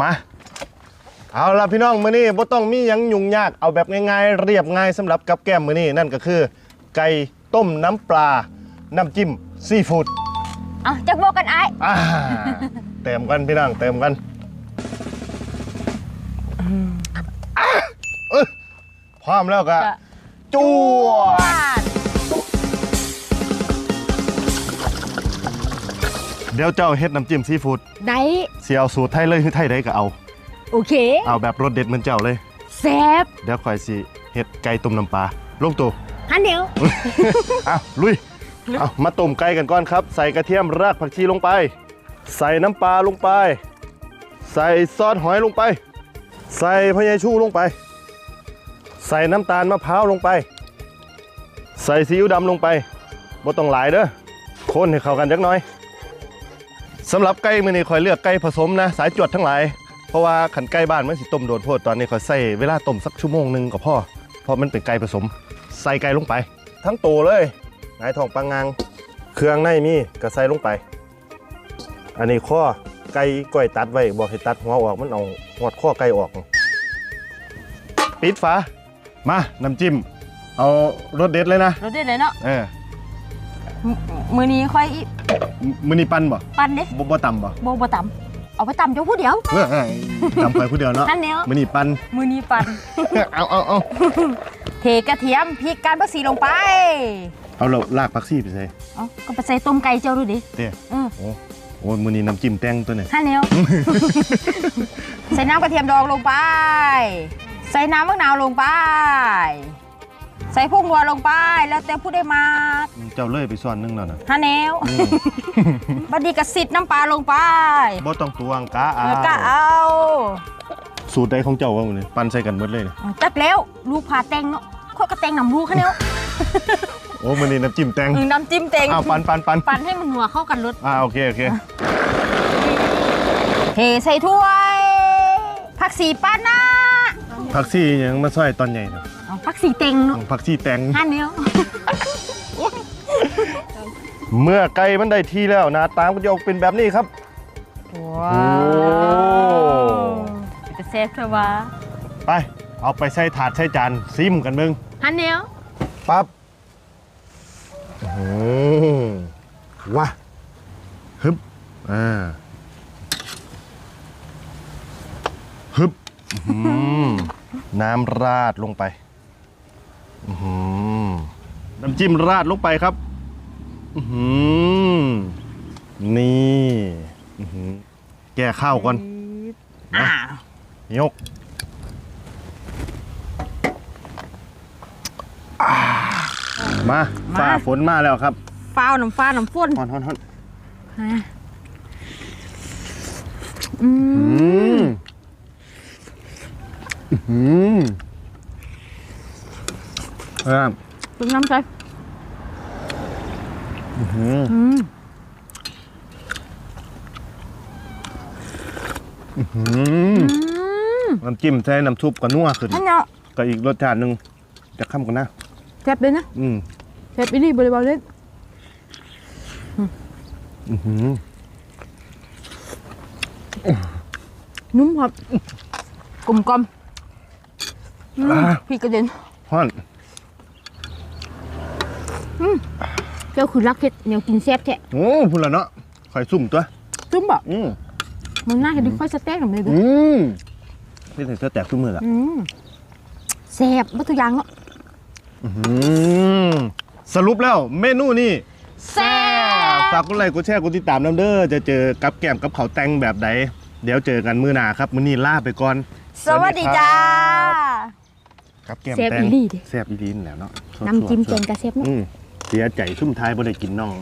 มาเอาล่ะพี่น้องมื้อนี้บ่ต้องมีหยังยุ่งยากเอาแบบง่ายๆเรียบง่ายสำหรับกับแก้มมื้อนี้นั่นก็คือ ไก่ต้มน้ำปลา น้ำจิ้มซีฟู้ดเอาจักบอกกันไอ้ายอ่า เติมกันพี่น้องเติมกันอะเอ้ยพร้อมแล้วก็จวด เดี๋ยวเจ้าเฮ็ดน้ำจิ้มซีฟู้ดได้สิเอาสูตรไทยเลยคือไทยใดก็เอา โอเค เอาแบบรสเด็ดเหมือนเจ้าเลยแซ่บเดี๋ยวคอยสิเฮ็ดไก่ต้มน้ำปลาลงตัวฮันเดียวเอาลุยเอามาต้มไก่กันก่อนครับ ใส่กระเทียมรากผักชีลงไป ใส่น้ำปลาลงไป ใส่ซอสหอยลงไป ใส่พะยายชูลงไป ใส่น้ำตาลมะพร้าวลงไป ใส่ซีอิ๊วดำลงไปบ่ต้องหลายเด้อคนให้เข้ากันจักหน่อย สำหรับไก่มื้อนี้คอยเลือกไก่ผสมนะ สายจวดทั้งหลายเพราะว่าขันไก่บ้านมันสิต้มโดนโพดตอนนี้คอยใส่เวลาต้มสักชั่วโมงหนึงก็พอเพราะมันเป็นไก่ผสม ใส่ไก่ลงไป ทั้งตัวเลยหงายทองปังงางเครื่องในมีก็ใส่ลงไป อันนี้ข้อไก่ก้อยตัดไว้บอกให้ตัดหัวออกมันเอาหอดข้อไก่ออก ปิดฝามาน้ำจิ้ม เอารสเด็ดเลยนะ รสเด็ดเลยเนาะเออ มมือนี้ค่อยอีมมือนี่ปั้นบ่ปั่นเด้บ่บ่ต่ำบ่โบบ่ตำเอาไปตำเจ้าผู้เดียวเออต่ำไปผู้เดียวเนาะฮันเดียวมือนี่ปั้นมือนี้ปั่นเอาเอาเอาเทกระเทียมพริกการผักชีลงไป เอาเราลากผักซี่ไปใส่เอาก็ไปใส่ต้มไก่เจ้าดูดิเด้เออโอ้โอ้มือนี่น้ำจิ้มแตงตัวเนี่ยฮันเดียวใส่น้ำกระเทียมดองลงไป ใส่น้ำมะนาวลงไป ใส่พวกนัวลงไปแล้วแต่ผู้ได้มาเจ้าเลยไปซ่อนนึงแล้วนะฮันเนวอืมบัดดีกระสิดน้ำปลาลงไปบ่ต้องตวงกะเอาแล้วก็เอาสูตรใดของเจ้าวะมื้อนี้ปั้นใส่กันหมดเลยนี่จักแล้วลูกพาแตงเนาะข้อยก็แตงน้ำลูกฮันเนวโอ้มื้อนี้น้ำจิ้มแตงอือน้ำจิ้มแตงอ้าวปั้นปั้นปั้นปั่นให้มันนัวเข้ากันรสอ่าโอเคโอเคเทใส่ถ้วย ผักสีป้าหน้าผักซี่ยังมาซอยตอนใหญ่นะ เอาผักสีเต็งเนาะผักซี่แตงฮันเนวเมื่อไก่มันได้ที่แล้วหนะตามก็จะออกเป็นแบบนี้ครับ ว้าโอ้วจะเซฟเธอวะไป เอาไปใส่ถาดใส่จานซิมกันมึงฮันเนวปั๊บอืมว้าฮึบอ่าฮึบอืมน้ำราดลงไป อื้อหือน้ำจิ้มราดลงไปครับ อื้อหือนี่อื้อหือแก้ข้าวก่อนอ่ายกอ่ามาฝ่าฝนมาแล้วครับฟ้าวน้ำฟ้าน้ำฝนฮอนฮอนฮอนอะอือืมมอืมครับตึง น้ำใจอืมอืมอืมอืมน้ำจิ้มใส่น้ำซุปก็นัวขึ้นฮันเนาะก็อีกรสชาติหนึ่งจะข้ามกันนะแซ่บเลยนะอืมแซ่บอีนี่บริบาลเล่นอือหือนุ่มครับกลมกลมอืมอ่าพี่กระเด็นฮอน เจ้าคือรักเห็ดแนวกินแซ่บแท้โอ้พูดแล้วเนาะข่อยสุ่มตัวจุ้มบอกอืมมึงน่าจะดูค่อยสเต็กหน่อยเลยดูอืมนี่ถึงจะแตกทุกมือละอืมแซ่บบัตถุอยางเนาะอืมสรุปแล้วเมนูนี่แซ่บฝากกดไลค์กดแชร์กดติดตามน้ำเด้อจะเจอกับแก้มกับเขาวแต่งแบบใดเดี๋ยวเจอกันมื้อหน้าครับมื้อนี้ลาไปก่อน สวัสดีจ้ากับแก้มแซ่บแต่งอีหลีเด้แซ่บอีหลีนนแหล้วเนาะสดๆน้ำจิ้มแกงกระเซบเนาะอืม เสียใจซุ่มท้ายบ่ได้กินน่อง